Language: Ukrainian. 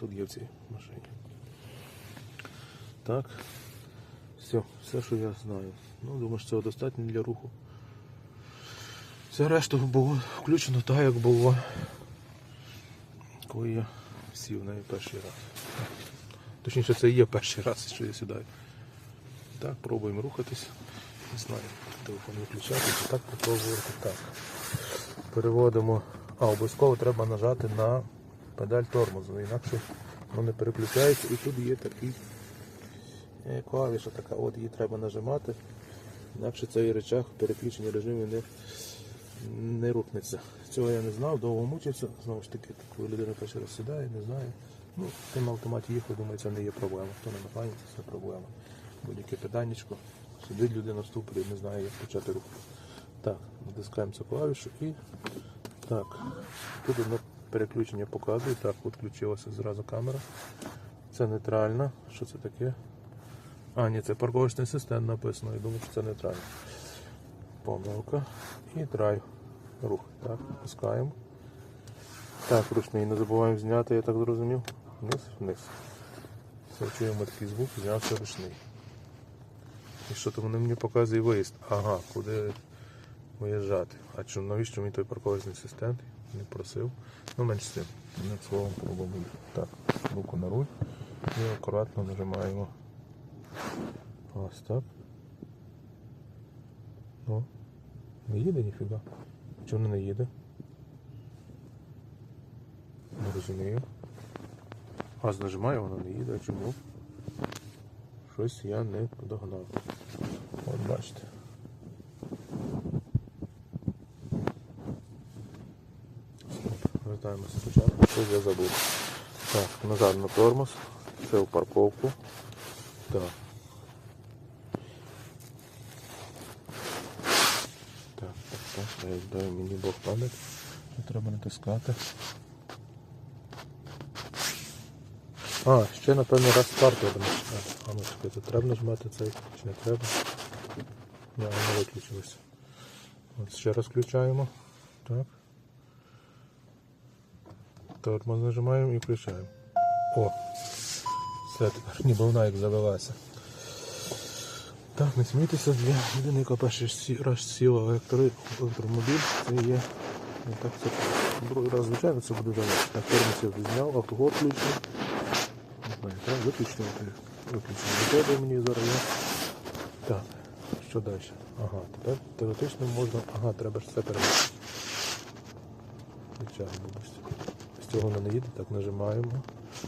тут є в цій машині. Так. Все, все, що я знаю. Ну, думаю, що цього достатньо для руху. Все решту було включено так, як було, коли я сів в перший раз. Точніше, це є перший раз, що я сідаю. Так, пробуємо рухатись. Не знаю, телефон виключати, так попробувати так. Переводимо. А, обов'язково треба нажати на педаль тормозу, інакше воно не переключається. І тут є такий е, клавіша така, от її треба нажимати. Інакше цей речах переключення режимів не, не рухнеться. Цього я не знав, довго мучився. Знову ж таки, коли людина перший раз сідає, не знає. Ну, тим автоматі їхав, думаю, це не є проблема. Хто не механік, це проблема. Будь-яке питаннячко. Сидить людина в ступорі, не знає, як почати руку. Так, натискаємо цю клавішу і так. Тут одне переключення показує. Так, от включилася зразу камера. Це нейтральна. Що це таке? А, ні, це парковочний асистент написано. Я думаю, що це нейтрально. Помилка. І драйв. Рух. Так, пускаємо. Так, ручний не забуваємо зняти, я так зрозумів. Вниз, вниз. Все, чуємо такий звук, знявся ручний. І що то вони мені показує виїзд. Ага, куди виїжджати. А чому навіщо мені той парковочний асистент? Не просив. Ну менш з тим. Одним словом пробуємо. Так, руку на руль і акуратно нажимаємо. Ось так. Ну, не їде ніфіга. Чому не їде? Не розумію. Газ нажимаю, воно не їде. Чому? Щось я не догнав. От бачите. Стоп. Вертаємося спочатку. Щось я забув. Так, назад на тормоз. Це в парковку. Так. Так, так, так. Дай, мені Бог пам'ять. Що треба натискати. А, ще напевно раз старт треба нажимати. А ну чекайте, треба нажимати цей чи не треба? Ні, воно виключилося. От ще раз включаємо. Так. Тормоз нажимаємо і включаємо. О! Все, ніби вона як завелася. Так, не смійтеся для людини, яка перший раз сіла електро- електромобіль, це є. Не так це другий раз, звичайно, це буде залежати. Так, тормоз я зняв, автогол включив. Не знаю, треба виключувати. Виключено. Виходить мені зараз є. Так, що далі? Ага, тепер теоретично можна. Ага, треба ж це перевести. Звичайно, бабусь. Цього не їде, так нажимаємо.